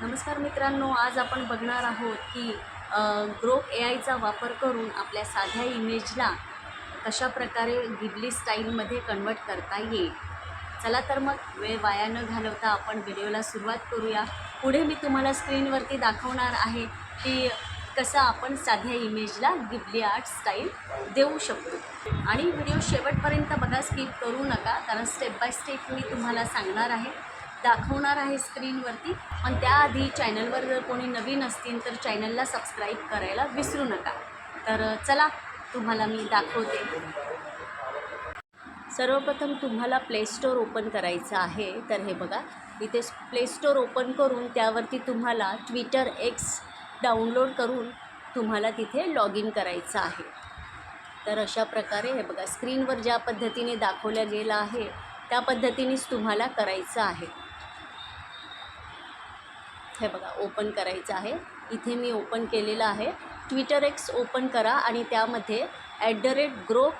नमस्कार मित्रांनो आज आपण बघणार आहोत की ग्रोप ए आयचा वापर करून आपल्या साध्या इमेजला कशा प्रकारे गिबली स्टाईलमध्ये कन्वर्ट करता येईल. चला तर मग वेळ वाया न घालवता आपण व्हिडिओला सुरुवात करूया. पुढे मी तुम्हाला स्क्रीनवरती दाखवणार आहे की कसं आपण साध्या इमेजला गिबली आर्ट स्टाईल देऊ शकतो. आणि व्हिडिओ शेवटपर्यंत बघा स्किप करू नका कारण स्टेप बाय स्टेप मी तुम्हाला सांगणार आहे. दाखवणार आहे स्क्रीनवरती. पण त्याआधी चॅनलवर जर कोणी नवीन असतील तर चॅनलला सबस्क्राईब करायला विसरू नका. तर चला तुम्हाला मी दाखवते. सर्वप्रथम तुम्हाला प्ले स्टोअर ओपन करायचं आहे. तर हे बघा इथे प्ले स्टोअर ओपन करून त्यावरती तुम्हाला ट्विटर एक्स डाउनलोड करून तुम्हाला तिथे लॉग इन करायचं आहे. तर अशा प्रकारे हे बघा स्क्रीनवर ज्या पद्धतीने दाखवल्या गेलं आहे त्या पद्धतीनेच तुम्हाला करायचं आहे. हे बघा ओपन करायचं आहे. इथे मी ओपन केलेलं आहे. ट्विटर एक्स ओपन करा आणि त्यामध्ये at the rate grow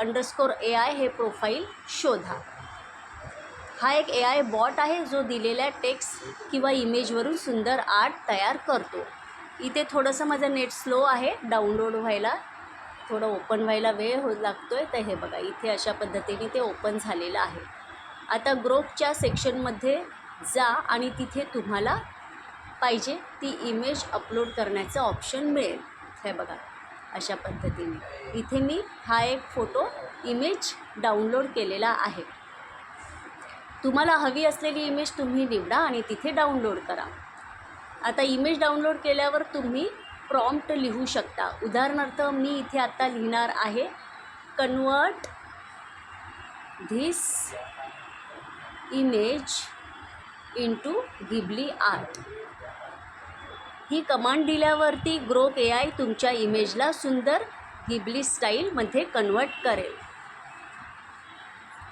underscore A I हे प्रोफाईल शोधा. हा एक ए आय बॉट आहे जो दिलेल्या टेक्स्ट किंवा इमेजवरून सुंदर आर्ट तयार करतो. इथे थोडंसं माझं नेट स्लो आहे डाउनलोड व्हायला. थोडं ओपन व्हायला वेळ हो लागतो आहे तर हे बघा इथे अशा पद्धतीने ते ओपन झालेलं आहे. आता ग्रोपच्या सेक्शनमध्ये जा आणि तिथे तुम्हाला पाहिजे ती इमेज अपलोड करण्याचं ऑप्शन मिळेल. हे बघा अशा पद्धतीने. इथे मी हा एक फोटो इमेज डाउनलोड केलेला आहे. तुम्हाला हवी असलेली इमेज तुम्ही निवडा आणि तिथे डाउनलोड करा. आता इमेज डाउनलोड केल्यावर तुम्ही प्रॉम्प्ट लिहू शकता. उदाहरणार्थ मी इथे आत्ता लिहिणार आहे convert this image into Ghibli art he command दिल्यावरती ग्रोप ए आय तुमच्या इमेजला सुंदर गिबली स्टाईलमध्ये कन्वर्ट करेल.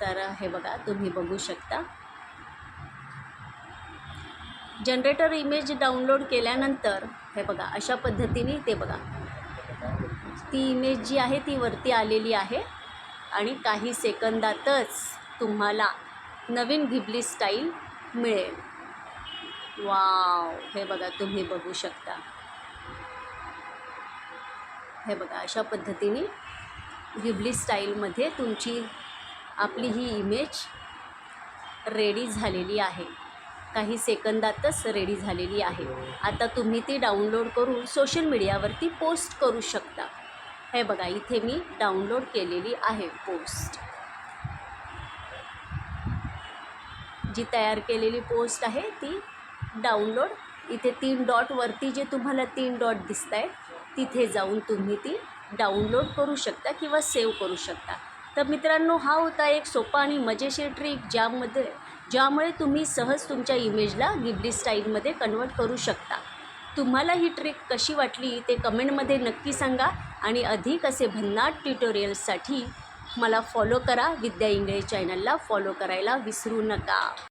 तर हे बघा तुम्ही बघू शकता. जनरेटर इमेज डाउनलोड केल्यानंतर हे बघा अशा पद्धतीने ते बघा. ती इमेज जी आहे ती वरती आलेली आहे. आणि काही सेकंदातच तुम्हाला नवीन घिबली स्टाईल मिळेल. वाव. हे बघा तुम्ही बघू शकता. हे बघा अशा पद्धतीने गिबली स्टाईलमध्ये तुमची आपली ही इमेज रेडी झालेली आहे. काही सेकंदातच रेडी झालेली आहे. आता तुम्ही ती डाउनलोड करून सोशल मीडियावरती पोस्ट करू शकता. हे बघा इथे मी डाउनलोड केलेली आहे पोस्ट जी तयार केलेली पोस्ट आहे ती डाउनलोड. इथे तीन डॉटवरती जे तुम्हाला तीन डॉट दिसत आहेत तिथे जाऊन तुम्ही ती डाउनलोड करू शकता किंवा सेव्ह करू शकता. तर मित्रांनो हा होता एक सोपा आणि मजेशीर ट्रिक ज्यामध्ये ज्यामुळे तुम्ही सहज तुमच्या इमेजला गिबली स्टाईलमध्ये कन्वर्ट करू शकता. तुम्हाला ही ट्रिक कशी वाटली ते कमेंटमध्ये नक्की सांगा आणि अधिक असे भन्नाट ट्युटोरियल्ससाठी मला फॉलो करा. विद्या इंगळे चॅनलला फॉलो करायला विसरू नका.